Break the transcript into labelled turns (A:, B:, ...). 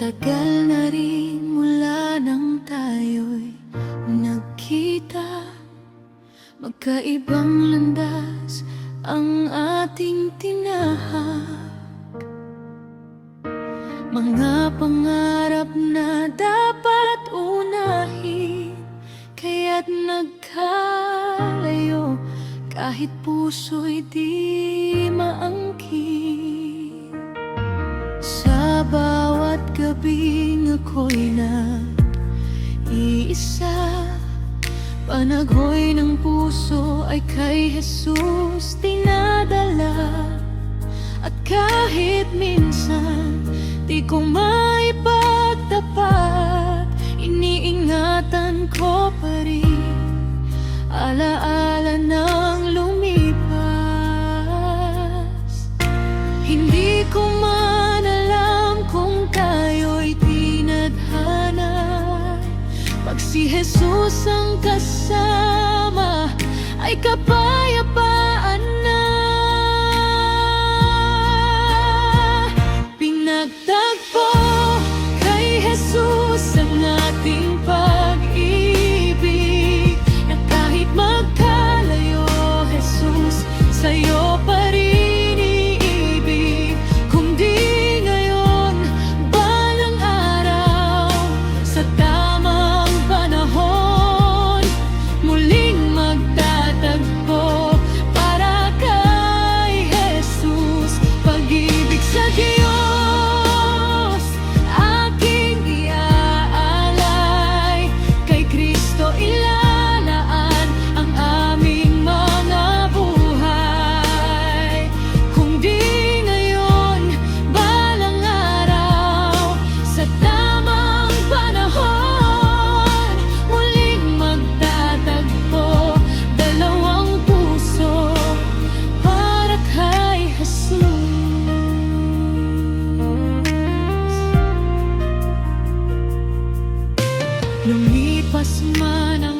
A: Tagal na rin mula nang tayo'y nagkita Magkaibang landas ang ating tinahak. Mga pangarap na dapat unahin Kaya't nagkalayo. Kahit puso'y di maang tuwing ako'y na Iisa Panagoy ng puso ay kay Jesus Tinadala At kahit minsan Di ko maipagtapat Iniingatan ko pa rin. Alaala ng ay kapayapaan. Asmanam